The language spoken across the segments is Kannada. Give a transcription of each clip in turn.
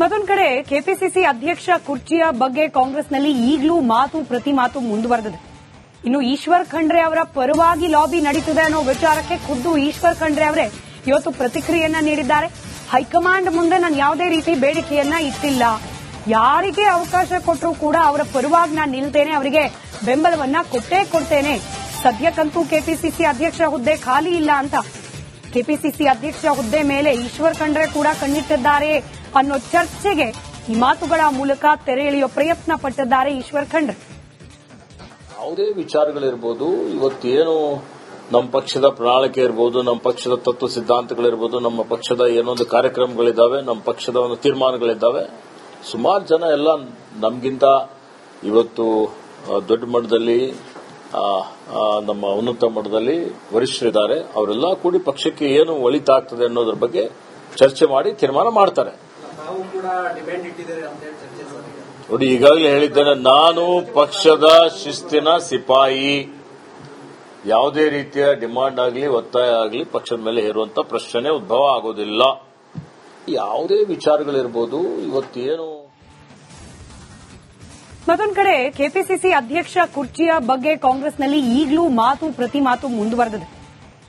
ಮತ್ತೊಂದ್ ಕಡೆ ಕೆಪಿಸಿಸಿ ಅಧ್ಯಕ್ಷ ಕುರ್ಚಿಯ ಬಗ್ಗೆ ಕಾಂಗ್ರೆಸ್ನಲ್ಲಿ ಈಗಲೂ ಮಾತು ಪ್ರತಿ ಮಾತು ಮುಂದುವರೆದಿದೆ. ಇನ್ನು ಈಶ್ವರ್ ಖಂಡ್ರೆ ಅವರ ಪರವಾಗಿ ಲಾಬಿ ನಡೀತಿದೆ ಅನ್ನೋ ವಿಚಾರಕ್ಕೆ ಖುದ್ದು ಈಶ್ವರ್ ಖಂಡ್ರೆ ಅವರೇ ಇವತ್ತು ಪ್ರತಿಕ್ರಿಯೆಯನ್ನ ನೀಡಿದ್ದಾರೆ. ಹೈಕಮಾಂಡ್ ಮುಂದೆ ನಾನು ಯಾವುದೇ ರೀತಿ ಬೇಡಿಕೆಯನ್ನ ಇಟ್ಟಿಲ್ಲ. ಯಾರಿಗೆ ಅವಕಾಶ ಕೊಟ್ಟರೂ ಕೂಡ ಅವರ ಪರವಾಗಿ ನಾನು ನಿಲ್ತೇನೆ, ಅವರಿಗೆ ಬೆಂಬಲವನ್ನ ಕೊಟ್ಟೇ ಕೊಡ್ತೇನೆ. ಸದ್ಯಕ್ಕಂತೂ ಕೆಪಿಸಿಸಿ ಅಧ್ಯಕ್ಷ ಹುದ್ದೆ ಖಾಲಿ ಇಲ್ಲ ಅಂತ. ಕೆಪಿಸಿಸಿ ಅಧ್ಯಕ್ಷ ಹುದ್ದೆ ಮೇಲೆ ಈಶ್ವರ್ ಖಂಡ್ರೆ ಕೂಡ ಕಣ್ಣಿಟ್ಟಿದ್ದಾರೆ. ಅನ್ನೋ ಚರ್ಚೆಗೆ ಈ ಮಾತುಗಳ ಮೂಲಕ ತೆರೆ ಎಳೆಯುವ ಪ್ರಯತ್ನ ಪಟ್ಟಿದ್ದಾರೆ ಈಶ್ವರ್ ಖಂಡ್ರೆ. ಯಾವುದೇ ವಿಚಾರಗಳಿರ್ಬೋದು, ಇವತ್ತೇನು ನಮ್ಮ ಪಕ್ಷದ ಪ್ರಣಾಳಿಕೆ ಇರ್ಬೋದು ನಮ್ಮ ಪಕ್ಷದ ತತ್ವ ಸಿದ್ಧಾಂತಗಳಿರ್ಬೋದು, ನಮ್ಮ ಪಕ್ಷದ ಏನೊಂದು ಕಾರ್ಯಕ್ರಮಗಳಿದ್ದಾವೆ ನಮ್ಮ ಪಕ್ಷದ ಒಂದು ತೀರ್ಮಾನಗಳಿದ್ದಾವೆ, ಸುಮಾರು ಜನ ಎಲ್ಲ ನಮಗಿಂತ ಇವತ್ತು ದೊಡ್ಡ ಮಟ್ಟದಲ್ಲಿ ನಮ್ಮ ಉನ್ನತ ಮಟ್ಟದಲ್ಲಿ ವರಿಷ್ಠರಿದ್ದಾರೆ. ಅವರೆಲ್ಲ ಕೂಡಿ ಪಕ್ಷಕ್ಕೆ ಏನು ಒಳಿತಾಗ್ತದೆ ಅನ್ನೋದ್ರ ಬಗ್ಗೆ ಚರ್ಚೆ ಮಾಡಿ ತೀರ್ಮಾನ ಮಾಡ್ತಾರೆ. ತಾವು ಕೂಡ ಡಿಮ್ಯಾಂಡ್ ಇಟ್ಟಿದ್ದಾರೆ ಅಂತ ಹೇಳಿ ಚರ್ಚೆ ಸರ್ ಈಗ. ನೋಡಿ ಈಗಾಗಲೇ ಹೇಳಿದ್ದೇನೆ ನಾನು ಪಕ್ಷದ ಶಿಸ್ತಿನ ಸಿಪಾಯಿ. ಯಾವುದೇ ರೀತಿಯ ಡಿಮಾಂಡ್ ಆಗಲಿ ಒತ್ತಾಯ ಆಗಲಿ ಪಕ್ಷದ ಮೇಲೆ ಇರುವಂತ ಪ್ರಶ್ನೆ ಉದ್ಭವ ಆಗೋದಿಲ್ಲ. ಯಾವುದೇ ವಿಚಾರಗಳಿರ್ಬೋದು ಇವತ್ತೇನು? ಮತ್ತೊಂದು ಕಡೆ ಕೆಪಿಸಿಸಿ ಅಧ್ಯಕ್ಷ ಕುರ್ಚಿಯ ಬಗ್ಗೆ ಕಾಂಗ್ರೆಸ್ನಲ್ಲಿ ಈಗಲೂ ಮಾತು ಪ್ರತಿ ಮಾತು ಮುಂದುವರೆದಿದೆ.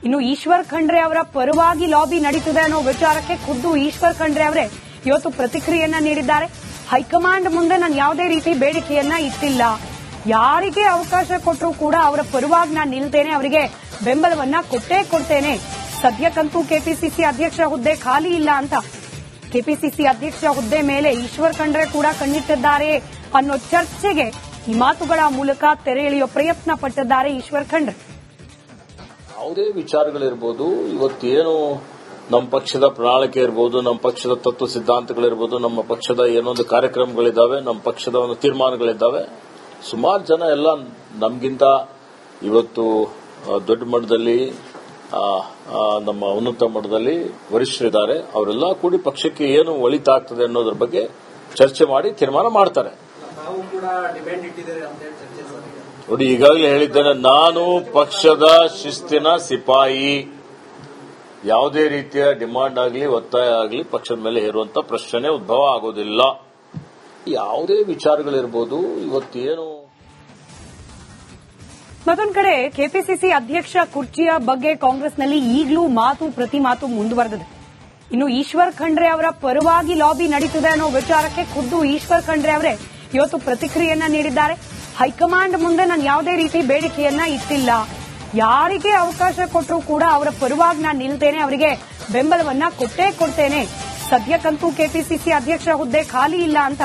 ಇನ್ನು ಈಶ್ವರ್ ಖಂಡ್ರೆ ಅವರ ಪರವಾಗಿ ಲಾಬಿ ನಡೀತಿದೆ ಅನ್ನೋ ವಿಚಾರಕ್ಕೆ ಖುದ್ದು ಈಶ್ವರ್ ಖಂಡ್ರೆ ಅವರೇ ಇವತ್ತು ಪ್ರತಿಕ್ರಿಯೆಯನ್ನ ನೀಡಿದ್ದಾರೆ. ಹೈಕಮಾಂಡ್ ಮುಂದೆ ನಾನು ಯಾವುದೇ ರೀತಿ ಬೇಡಿಕೆಯನ್ನ ಇಟ್ಟಿಲ್ಲ. ಯಾರಿಗೆ ಅವಕಾಶ ಕೊಟ್ಟರೂ ಕೂಡ ಅವರ ಪರವಾಗಿ ನಾನು ನಿಲ್ತೇನೆ. ಅವರಿಗೆ ಬೆಂಬಲವನ್ನ ಕೊಟ್ಟೇ ಕೊಡ್ತೇನೆ. ಸದ್ಯಕ್ಕಂತೂ ಕೆಪಿಸಿಸಿ ಅಧ್ಯಕ್ಷ ಹುದ್ದೆ ಖಾಲಿ ಇಲ್ಲ ಅಂತ. ಕೆಪಿಸಿಸಿ ಅಧ್ಯಕ್ಷ ಹುದ್ದೆ ಮೇಲೆ ಈಶ್ವರ್ ಖಂಡ್ರೆ ಕೂಡ ಕಣ್ಣಿಟ್ಟಿದ್ದಾರೆ ಅನ್ನೋ ಚರ್ಚೆಗೆ ಈ ಮಾತುಗಳ ಮೂಲಕ ತೆರೆ ಎಳೆಯುವ ಪ್ರಯತ್ನ ಪಟ್ಟಿದ್ದಾರೆ ಈಶ್ವರ್ ಖಂಡ್ರೆ. ಯಾವುದೇ ವಿಚಾರಗಳಿರ್ಬೋದು, ಇವತ್ತೇನು ನಮ್ಮ ಪಕ್ಷದ ಪ್ರಣಾಳಿಕೆ ಇರ್ಬೋದು ನಮ್ಮ ಪಕ್ಷದ ತತ್ವ ಸಿದ್ಧಾಂತಗಳಿರ್ಬೋದು ನಮ್ಮ ಪಕ್ಷದ ಏನೊಂದು ಕಾರ್ಯಕ್ರಮಗಳಿದ್ದಾವೆ ನಮ್ಮ ಪಕ್ಷದ ಒಂದು ತೀರ್ಮಾನಗಳಿದ್ದಾವೆ. ಸುಮಾರು ಜನ ಎಲ್ಲ ನಮಗಿಂತ ಇವತ್ತು ದೊಡ್ಡ ಮಟ್ಟದಲ್ಲಿ ನಮ್ಮ ಉನ್ನತ ಮಟ್ಟದಲ್ಲಿ ವರಿಷ್ಠರಿದ್ದಾರೆ. ಅವರೆಲ್ಲ ಕೂಡಿ ಪಕ್ಷಕ್ಕೆ ಏನು ಒಳಿತಾಗ್ತದೆ ಅನ್ನೋದ್ರ ಬಗ್ಗೆ ಚರ್ಚೆ ಮಾಡಿ ತೀರ್ಮಾನ ಮಾಡ್ತಾರೆ. ನೋಡಿ ಈಗಾಗಲೇ ಹೇಳಿದ್ದೇನೆ ನಾನು ಪಕ್ಷದ ಶಿಸ್ತಿನ ಸಿಪಾಯಿ. ಯಾವುದೇ ರೀತಿಯ ಡಿಮಾಂಡ್ ಆಗಲಿ, ಒತ್ತಾಯ ಆಗಲಿ, ಪಕ್ಷದ ಮೇಲೆ ಹೇರುವಂತ ಪ್ರಶ್ನೆ ಉದ್ಭವ ಆಗೋದಿಲ್ಲ. ಯಾವುದೇ ವಿಚಾರಗಳಿರ್ಬೋದು, ಇವತ್ತೇನು? ಮತ್ತೊಂದು ಕಡೆ, ಕೆಪಿಸಿಸಿ ಅಧ್ಯಕ್ಷ ಕುರ್ಚಿಯ ಬಗ್ಗೆ ಕಾಂಗ್ರೆಸ್ನಲ್ಲಿ ಈಗಲೂ ಮಾತು ಪ್ರತಿ ಮಾತು ಮುಂದುವರೆದಿದೆ. ಇನ್ನು ಈಶ್ವರ್ ಖಂಡ್ರೆ ಅವರ ಪರವಾಗಿ ಲಾಬಿ ನಡೀತಿದೆ ಅನ್ನೋ ವಿಚಾರಕ್ಕೆ ಖುದ್ದು ಈಶ್ವರ್ ಖಂಡ್ರೆ ಅವರೇ ಇವತ್ತು ಪ್ರತಿಕ್ರಿಯೆಯನ್ನ ನೀಡಿದ್ದಾರೆ. ಹೈಕಮಾಂಡ್ ಮುಂದೆ ನಾನು ಯಾವುದೇ ರೀತಿ ಬೇಡಿಕೆಯನ್ನ ಇಟ್ಟಿಲ್ಲ. ಯಾರಿಗೆ ಅವಕಾಶ ಕೊಟ್ಟರೂ ಕೂಡ ಅವರ ಪರವಾಗಿ ನಾನು ನಿಲ್ತೇನೆ, ಅವರಿಗೆ ಬೆಂಬಲವನ್ನ ಕೊಟ್ಟೇ ಕೊಡ್ತೇನೆ. ಸದ್ಯಕ್ಕಂತೂ ಕೆಪಿಸಿಸಿ ಅಧ್ಯಕ್ಷ ಹುದ್ದೆ ಖಾಲಿ ಇಲ್ಲ ಅಂತ.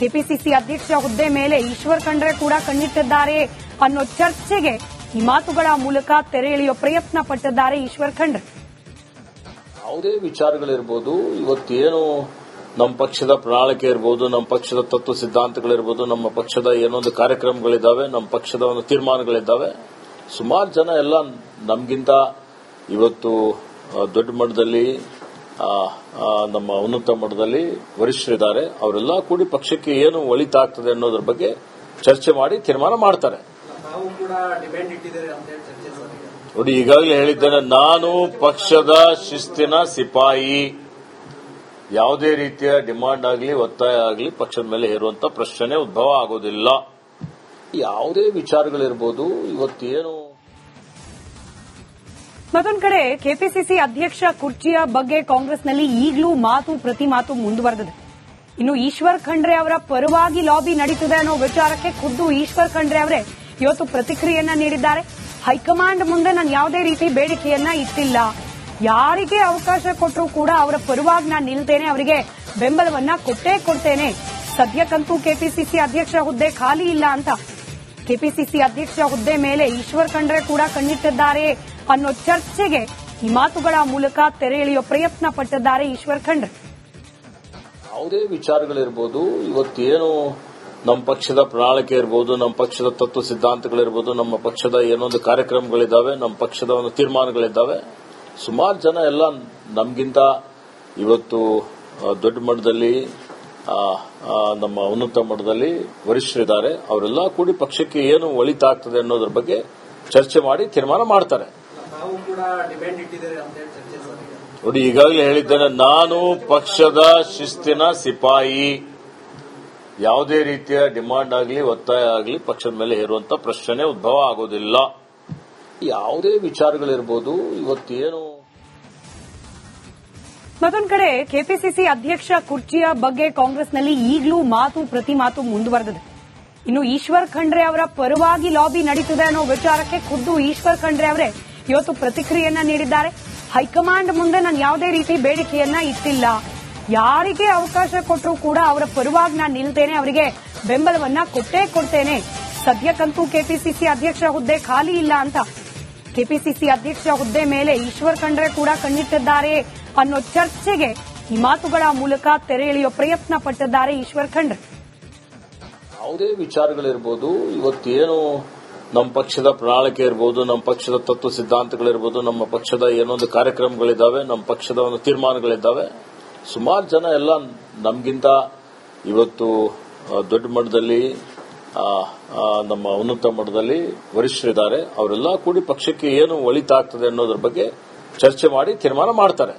ಕೆಪಿಸಿಸಿ ಅಧ್ಯಕ್ಷ ಹುದ್ದೆ ಮೇಲೆ ಈಶ್ವರ್ ಖಂಡ್ರೆ ಕೂಡ ಕಣ್ಣಿಟ್ಟಿದ್ದಾರೆ ಅನ್ನೋ ಚರ್ಚೆಗೆ ಈ ಮಾತುಗಳ ಮೂಲಕ ತೆರೆ ಎಳೆಯುವ ಪ್ರಯತ್ನ ಪಟ್ಟಿದ್ದಾರೆ ಈಶ್ವರ್ ಖಂಡ್ರೆ. ಯಾವುದೇ ವಿಚಾರಗಳಿರ್ಬೋದು, ಇವತ್ತೇನು ನಮ್ಮ ಪಕ್ಷದ ಪ್ರಣಾಳಿಕೆ ಇರ್ಬೋದು, ನಮ್ಮ ಪಕ್ಷದ ತತ್ವ ಸಿದ್ಧಾಂತಗಳಿರ್ಬೋದು, ನಮ್ಮ ಪಕ್ಷದ ಏನೊಂದು ಕಾರ್ಯಕ್ರಮಗಳಿದ್ದಾವೆ, ನಮ್ಮ ಪಕ್ಷದ ಒಂದು ತೀರ್ಮಾನಗಳಿದ್ದಾವೆ ಸುಮಾರು ಜನ ಎಲ್ಲ ನಮಗಿಂತ ಇವತ್ತು ದೊಡ್ಡ ಮಟ್ಟದಲ್ಲಿ ನಮ್ಮ ಉನ್ನತ ಮಟ್ಟದಲ್ಲಿ ವರಿಷ್ಠರಿದ್ದಾರೆ. ಅವರೆಲ್ಲ ಕೂಡಿ ಪಕ್ಷಕ್ಕೆ ಏನು ಒಳಿತಾಗ್ತದೆ ಅನ್ನೋದ್ರ ಬಗ್ಗೆ ಚರ್ಚೆ ಮಾಡಿ ತೀರ್ಮಾನ ಮಾಡ್ತಾರೆ. ನೋಡಿ ಈಗಾಗಲೇ ಹೇಳಿದ್ದೇನೆ ನಾನು ಪಕ್ಷದ ಶಿಸ್ತಿನ ಸಿಪಾಯಿ. ಯಾವುದೇ ರೀತಿಯ ಡಿಮಾಂಡ್ ಆಗಲಿ ಒತ್ತಾಯ ಆಗಲಿ ಪಕ್ಷದ ಮೇಲೆ ಹೇರುವಂತ ಪ್ರಶ್ನೆ ಉದ್ಭವ ಆಗೋದಿಲ್ಲ. ಯಾವುದೇ ವಿಚಾರಗಳಿರ್ಬೋದು, ಇವತ್ತೇನು? ಮತ್ತೊಂದು ಕಡೆ, ಕೆಪಿಸಿಸಿ ಅಧ್ಯಕ್ಷ ಕುರ್ಚಿಯ ಬಗ್ಗೆ ಕಾಂಗ್ರೆಸ್ನಲ್ಲಿ ಈಗಲೂ ಮಾತು ಪ್ರತಿ ಮಾತು ಮುಂದುವರೆದಿದೆ. ಇನ್ನು ಈಶ್ವರ್ ಖಂಡ್ರೆ ಅವರ ಪರವಾಗಿ ಲಾಬಿ ನಡೀತಿದೆ ಅನ್ನೋ ವಿಚಾರಕ್ಕೆ ಖುದ್ದು ಈಶ್ವರ್ ಖಂಡ್ರೆ ಅವರೇ ಇವತ್ತು ಪ್ರತಿಕ್ರಿಯೆಯನ್ನ ನೀಡಿದ್ದಾರೆ. ಹೈಕಮಾಂಡ್ ಮುಂದೆ ನಾನು ಯಾವುದೇ ರೀತಿ ಬೇಡಿಕೆಯನ್ನ ಇಟ್ಟಿಲ್ಲ. ಯಾರಿಗೆ ಅವಕಾಶ ಕೊಟ್ಟರೂ ಕೂಡ ಅವರ ಪರವಾಗಿ ನಾನು ನಿಲ್ತೇನೆ, ಅವರಿಗೆ ಬೆಂಬಲವನ್ನ ಕೊಟ್ಟೇ ಕೊಡ್ತೇನೆ. ಸದ್ಯಕ್ಕಂತೂ ಕೆಪಿಸಿಸಿ ಅಧ್ಯಕ್ಷ ಹುದ್ದೆ ಖಾಲಿ ಇಲ್ಲ ಅಂತ ಕೆಪಿಸಿಸಿ ಅಧ್ಯಕ್ಷ ಹುದ್ದೆ ಮೇಲೆ ಈಶ್ವರ್ ಖಂಡ್ರೆ ಕೂಡ ಕಣ್ಣಿಟ್ಟಿದ್ದಾರೆ ಅನ್ನೋ ಚರ್ಚೆಗೆ ಈ ಮಾತುಗಳ ಮೂಲಕ ತೆರೆ ಎಳೆಯುವ ಪ್ರಯತ್ನ ಪಟ್ಟಿದ್ದಾರೆ ಈಶ್ವರ್ ಖಂಡ್ರೆ. ಯಾವುದೇ ವಿಚಾರಗಳಿರ್ಬೋದು, ಇವತ್ತೇನು ನಮ್ಮ ಪಕ್ಷದ ಪ್ರಣಾಳಿಕೆ ಇರ್ಬೋದು, ನಮ್ಮ ಪಕ್ಷದ ತತ್ವ ಸಿದ್ಧಾಂತಗಳಿರ್ಬೋದು, ನಮ್ಮ ಪಕ್ಷದ ಏನೊಂದು ಕಾರ್ಯಕ್ರಮಗಳಿದ್ದಾವೆ, ನಮ್ಮ ಪಕ್ಷದ ಒಂದು ತೀರ್ಮಾನಗಳಿದ್ದಾವೆ, ಸುಮಾರು ಜನ ಎಲ್ಲ ನಮಗಿಂತ ಇವತ್ತು ದೊಡ್ಡ ಮಟ್ಟದಲ್ಲಿ ನಮ್ಮ ಉನ್ನತ ಮಟ್ಟದಲ್ಲಿ ವರಿಷ್ಠರಿದ್ದಾರೆ. ಅವರೆಲ್ಲ ಕೂಡಿ ಪಕ್ಷಕ್ಕೆ ಏನು ಒಳಿತಾಗ್ತದೆ ಅನ್ನೋದ್ರ ಬಗ್ಗೆ ಚರ್ಚೆ ಮಾಡಿ ತೀರ್ಮಾನ ಮಾಡ್ತಾರೆ. ನೋಡಿ ಈಗಾಗಲೇ ಹೇಳಿದ್ದೇನೆ ನಾನು ಪಕ್ಷದ ಶಿಸ್ತಿನ ಸಿಪಾಯಿ. ಯಾವುದೇ ರೀತಿಯ ಡಿಮಾಂಡ್ ಆಗಲಿ ಒತ್ತಾಯ ಆಗಲಿ ಪಕ್ಷದ ಮೇಲೆ ಹೇರುವಂತ ಪ್ರಶ್ನೆ ಉದ್ಭವ ಆಗೋದಿಲ್ಲ. ಯಾವುದೇ ವಿಚಾರಗಳಿರ್ಬೋದು ಇವತ್ತೇನು ಮತ್ತೊಂದ್ ಕಡೆ ಕೆಪಿಸಿಸಿ ಅಧ್ಯಕ್ಷ ಕುರ್ಚಿಯ ಬಗ್ಗೆ ಕಾಂಗ್ರೆಸ್ನಲ್ಲಿ ಈಗಲೂ ಮಾತು ಪ್ರತಿ ಮಾತು ಮುಂದುವರೆದಿದೆ. ಇನ್ನು ಈಶ್ವರ್ ಖಂಡ್ರೆ ಅವರ ಪರವಾಗಿ ಲಾಬಿ ನಡೀತಿದೆ ಅನ್ನೋ ವಿಚಾರಕ್ಕೆ ಖುದ್ದು ಈಶ್ವರ್ ಖಂಡ್ರೆ ಅವರೇ ಇವತ್ತು ಪ್ರತಿಕ್ರಿಯೆಯನ್ನ ನೀಡಿದ್ದಾರೆ. ಹೈಕಮಾಂಡ್ ಮುಂದೆ ನಾನು ಯಾವುದೇ ರೀತಿ ಬೇಡಿಕೆಯನ್ನ ಇಟ್ಟಿಲ್ಲ. ಯಾರಿಗೆ ಅವಕಾಶ ಕೊಟ್ಟರೂ ಕೂಡ ಅವರ ಪರವಾಗಿ ನಾನು ನಿಲ್ತೇನೆ, ಅವರಿಗೆ ಬೆಂಬಲವನ್ನ ಕೊಟ್ಟೇ ಕೊಡ್ತೇನೆ. ಸದ್ಯಕ್ಕಂತೂ ಕೆಪಿಸಿಸಿ ಅಧ್ಯಕ್ಷ ಹುದ್ದೆ ಖಾಲಿ ಇಲ್ಲ ಅಂತ. ಕೆಪಿಸಿಸಿ ಅಧ್ಯಕ್ಷ ಹುದ್ದೆ ಮೇಲೆ ಈಶ್ವರ್ ಖಂಡ್ರೆ ಕೂಡ ಕಣ್ಣಿಟ್ಟಿದ್ದಾರೆ. ಅನ್ನೋ ಚರ್ಚೆಗೆ ಈ ಮಾತುಗಳ ಮೂಲಕ ತೆರೆ ಎಳೆಯುವ ಪ್ರಯತ್ನ ಪಟ್ಟಿದ್ದಾರೆ ಈಶ್ವರ್ ಖಂಡ್ರೆ. ಯಾವುದೇ ವಿಚಾರಗಳಿರ್ಬೋದು, ಇವತ್ತೇನು ನಮ್ಮ ಪಕ್ಷದ ಪ್ರಣಾಳಿಕೆ ಇರ್ಬೋದು, ನಮ್ಮ ಪಕ್ಷದ ತತ್ವ ಸಿದ್ಧಾಂತಗಳಿರ್ಬೋದು, ನಮ್ಮ ಪಕ್ಷದ ಏನೊಂದು ಕಾರ್ಯಕ್ರಮಗಳಿದ್ದಾವೆ, ನಮ್ಮ ಪಕ್ಷದ ಒಂದು ತೀರ್ಮಾನಗಳಿದ್ದಾವೆ, ಸುಮಾರು ಜನ ಎಲ್ಲ ನಮಗಿಂತ ಇವತ್ತು ದೊಡ್ಡ ಮಟ್ಟದಲ್ಲಿ ನಮ್ಮ ಉನ್ನತ ಮಟ್ಟದಲ್ಲಿ ವರಿಷ್ಠರಿದ್ದಾರೆ. ಅವರೆಲ್ಲ ಕೂಡಿ ಪಕ್ಷಕ್ಕೆ ಏನು ಒಳಿತಾಗ್ತದೆ ಅನ್ನೋದ್ರ ಬಗ್ಗೆ ಚರ್ಚೆ ಮಾಡಿ ತೀರ್ಮಾನ ಮಾಡ್ತಾರೆ.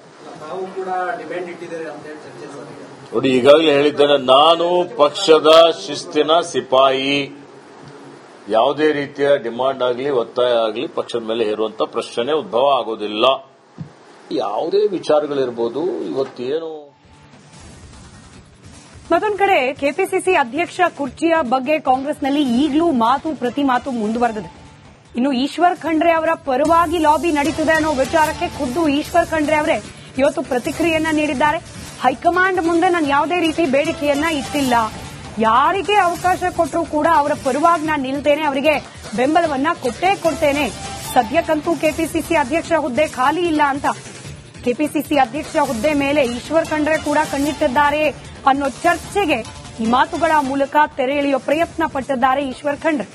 ತಾವು ಕೂಡ ಡಿಮ್ಯಾಂಡ್ ಇಟ್ಟಿದ್ದೀರಿ ಅಂತ ಹೇಳಿ ಚರ್ಚೆ ಸರ್ ಈಗ ನೋಡಿ ಈಗಾಗಲೇ ಹೇಳಿದ್ದೇನೆ ನಾನು ಪಕ್ಷದ ಶಿಸ್ತಿನ ಸಿಪಾಯಿ. ಯಾವುದೇ ರೀತಿಯ ಡಿಮಾಂಡ್ ಆಗಲಿ ಒತ್ತಾಯ ಆಗಲಿ ಪಕ್ಷದ ಮೇಲೆ ಹೇರುವಂತ ಪ್ರಶ್ನೆ ಉದ್ಭವ ಆಗೋದಿಲ್ಲ. ಯಾವುದೇ ವಿಚಾರಗಳಿರ್ಬೋದು ಇವತ್ತೇನು? ಮತ್ತೊಂದು ಕಡೆ ಕೆಪಿಸಿಸಿ ಅಧ್ಯಕ್ಷ ಕುರ್ಚಿಯ ಬಗ್ಗೆ ಕಾಂಗ್ರೆಸ್ನಲ್ಲಿ ಈಗಲೂ ಮಾತು ಪ್ರತಿ ಮಾತು ಮುಂದುವರೆದಿದೆ. ಇನ್ನು ಈಶ್ವರ್ ಖಂಡ್ರೆ ಅವರ ಪರವಾಗಿ ಲಾಬಿ ನಡೀತಿದೆ ಅನ್ನೋ ವಿಚಾರಕ್ಕೆ ಖುದ್ದು ಈಶ್ವರ್ ಖಂಡ್ರೆ ಅವರೇ ಇವತ್ತು ಪ್ರತಿಕ್ರಿಯೆಯನ್ನ ನೀಡಿದ್ದಾರೆ. ಹೈಕಮಾಂಡ್ ಮುಂದೆ ನಾನು ಯಾವುದೇ ರೀತಿ ಬೇಡಿಕೆಯನ್ನ ಇಟ್ಟಿಲ್ಲ. ಯಾರಿಗೆ ಅವಕಾಶ ಕೊಟ್ಟರೂ ಕೂಡ ಅವರ ಪರವಾಗಿ ನಾನು ನಿಲ್ತೇನೆ, ಅವರಿಗೆ ಬೆಂಬಲವನ್ನ ಕೊಟ್ಟೇ ಕೊಡ್ತೇನೆ. ಸದ್ಯಕ್ಕಂತೂ ಕೆಪಿಸಿಸಿ ಅಧ್ಯಕ್ಷ ಹುದ್ದೆ ಖಾಲಿ ಇಲ್ಲ ಅಂತ. ಕೆಪಿಸಿಸಿ ಅಧ್ಯಕ್ಷ ಹುದ್ದೆ ಮೇಲೆ ಈಶ್ವರ್ ಖಂಡ್ರೆ ಕೂಡ ಕಣ್ಣಿಟ್ಟಿದ್ದಾರೆ ಅನ್ನೋ ಚರ್ಚೆಗೆ ಈ ಮಾತುಗಳ ಮೂಲಕ ತೆರೆ ಎಳೆಯುವ ಪ್ರಯತ್ನ ಪಟ್ಟಿದ್ದಾರೆ ಈಶ್ವರ್ ಖಂಡ್ರೆ.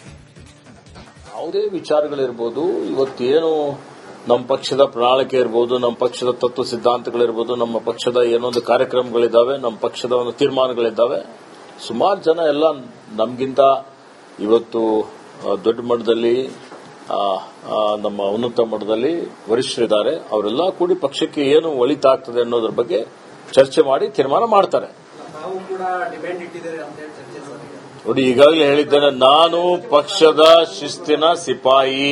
ಯಾವುದೇ ವಿಚಾರಗಳಿರ್ಬೋದು, ಇವತ್ತೇನು ನಮ್ಮ ಪಕ್ಷದ ಪ್ರಣಾಳಿಕೆ ಇರ್ಬೋದು ನಮ್ಮ ಪಕ್ಷದ ತತ್ವ ಸಿದ್ಧಾಂತಗಳಿರ್ಬೋದು ನಮ್ಮ ಪಕ್ಷದ ಏನೊಂದು ಕಾರ್ಯಕ್ರಮಗಳಿದ್ದಾವೆ ನಮ್ಮ ಪಕ್ಷದ ಒಂದು ತೀರ್ಮಾನಗಳಿದ್ದಾವೆ. ಸುಮಾರು ಜನ ಎಲ್ಲ ನಮಗಿಂತ ಇವತ್ತು ದೊಡ್ಡ ಮಟ್ಟದಲ್ಲಿ ನಮ್ಮ ಉನ್ನತ ಮಟ್ಟದಲ್ಲಿ ವರಿಷ್ಠರಿದ್ದಾರೆ. ಅವರೆಲ್ಲ ಕೂಡಿ ಪಕ್ಷಕ್ಕೆ ಏನು ಒಳಿತಾಗ್ತದೆ ಅನ್ನೋದ್ರ ಬಗ್ಗೆ ಚರ್ಚೆ ಮಾಡಿ ತೀರ್ಮಾನ ಮಾಡ್ತಾರೆ. ನೋಡಿ ಈಗಾಗಲೇ ಹೇಳಿದ್ದೇನೆ ನಾನು ಪಕ್ಷದ ಶಿಸ್ತಿನ ಸಿಪಾಯಿ.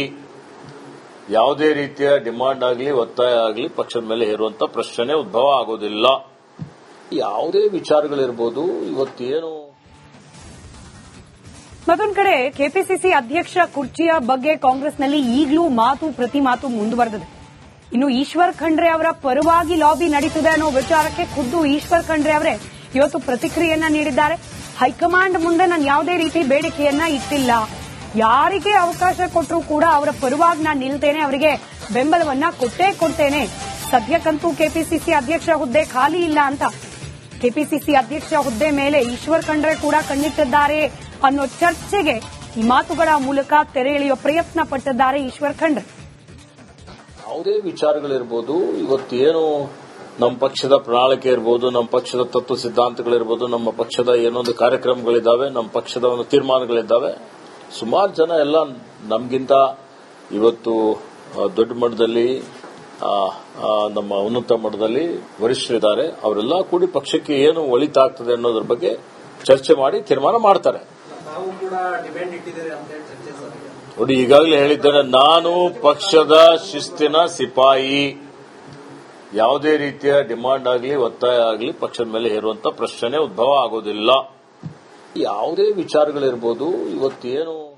ಯಾವುದೇ ರೀತಿಯ ಡಿಮಾಂಡ್ ಆಗಲಿ, ಒತ್ತಾಯ ಆಗಲಿ, ಪಕ್ಷದ ಮೇಲೆ ಇರುವಂತ ಪ್ರಶ್ನೆ ಉದ್ಭವ ಆಗೋದಿಲ್ಲ. ಯಾವುದೇ ವಿಚಾರಗಳಿರ್ಬೋದು, ಇವತ್ತೇನು? ಮತ್ತೊಂದು ಕಡೆ, ಕೆಪಿಸಿಸಿ ಅಧ್ಯಕ್ಷ ಕುರ್ಚಿಯ ಬಗ್ಗೆ ಕಾಂಗ್ರೆಸ್ನಲ್ಲಿ ಈಗಲೂ ಮಾತು ಪ್ರತಿ ಮಾತು ಮುಂದುವರೆದಿದೆ. ಇನ್ನು ಈಶ್ವರ್ ಖಂಡ್ರೆ ಅವರ ಪರವಾಗಿ ಲಾಬಿ ನಡೀತಿದೆ ಅನ್ನೋ ವಿಚಾರಕ್ಕೆ ಖುದ್ದು ಈಶ್ವರ್ ಖಂಡ್ರೆ ಅವರೇ ಇವತ್ತು ಪ್ರತಿಕ್ರಿಯೆಯನ್ನ ನೀಡಿದ್ದಾರೆ. ಹೈಕಮಾಂಡ್ ಮುಂದೆ ನಾನು ಯಾವುದೇ ರೀತಿ ಬೇಡಿಕೆಯನ್ನ ಇಟ್ಟಿಲ್ಲ. ಯಾರಿಗೆ ಅವಕಾಶ ಕೊಟ್ಟರೂ ಕೂಡ ಅವರ ಪರವಾಗಿ ನಾನು ನಿಲ್ತೇನೆ ಅವರಿಗೆ ಬೆಂಬಲವನ್ನ ಕೊಟ್ಟೇ ಕೊಡ್ತೇನೆ. ಸದ್ಯಕ್ಕಂತೂ ಕೆಪಿಸಿಸಿ ಅಧ್ಯಕ್ಷ ಹುದ್ದೆ ಖಾಲಿ ಇಲ್ಲ ಅಂತ. ಕೆಪಿಸಿಸಿ ಅಧ್ಯಕ್ಷ ಹುದ್ದೆ ಮೇಲೆ ಈಶ್ವರ್ ಖಂಡ್ರೆ ಕೂಡ ಕಣ್ಣಿಟ್ಟಿದ್ದಾರೆ ಅನ್ನೋ ಚರ್ಚೆಗೆ ಈ ಮಾತುಗಳ ಮೂಲಕ ತೆರೆ ಎಳೆಯುವ ಪ್ರಯತ್ನ ಪಟ್ಟಿದ್ದಾರೆ ಈಶ್ವರ್ ಖಂಡ್ರೆ. ಯಾವುದೇ ವಿಚಾರಗಳಿರ್ಬೋದು ಇವತ್ತೇನು ನಮ್ಮ ಪಕ್ಷದ ಪ್ರಣಾಳಿಕೆ ಇರ್ಬೋದು, ನಮ್ಮ ಪಕ್ಷದ ತತ್ವ ಸಿದ್ಧಾಂತಗಳಿರ್ಬೋದು, ನಮ್ಮ ಪಕ್ಷದ ಏನೊಂದು ಕಾರ್ಯಕ್ರಮಗಳಿದ್ದಾವೆ, ನಮ್ಮ ಪಕ್ಷದ ಒಂದು ತೀರ್ಮಾನಗಳಿದ್ದಾವೆ ಸುಮಾರು ಜನ ಎಲ್ಲ ನಮಗಿಂತ ಇವತ್ತು ದೊಡ್ಡ ಮಟ್ಟದಲ್ಲಿ ನಮ್ಮ ಉನ್ನತ ಮಟ್ಟದಲ್ಲಿ ವರಿಷ್ಠರಿದ್ದಾರೆ. ಅವರೆಲ್ಲ ಕೂಡಿ ಪಕ್ಷಕ್ಕೆ ಏನು ಒಳಿತಾಗ್ತದೆ ಅನ್ನೋದ್ರ ಬಗ್ಗೆ ಚರ್ಚೆ ಮಾಡಿ ತೀರ್ಮಾನ ಮಾಡ್ತಾರೆ. ನೋಡಿ ಈಗಾಗಲೇ ಹೇಳಿದ್ದೇನೆ ನಾನು ಪಕ್ಷದ ಶಿಸ್ತಿನ ಸಿಪಾಯಿ. ಯಾವುದೇ ರೀತಿಯ ಡಿಮಾಂಡ್ ಆಗಲಿ ಒತ್ತಾಯ ಆಗಲಿ ಪಕ್ಷದ ಮೇಲೆ ಹೇರುವಂತ ಪ್ರಶ್ನೆ ಉದ್ಭವ ಆಗೋದಿಲ್ಲ. ಯಾವುದೇ ವಿಚಾರಗಳಿರ್ಬೋದು ಇವತ್ತೇನು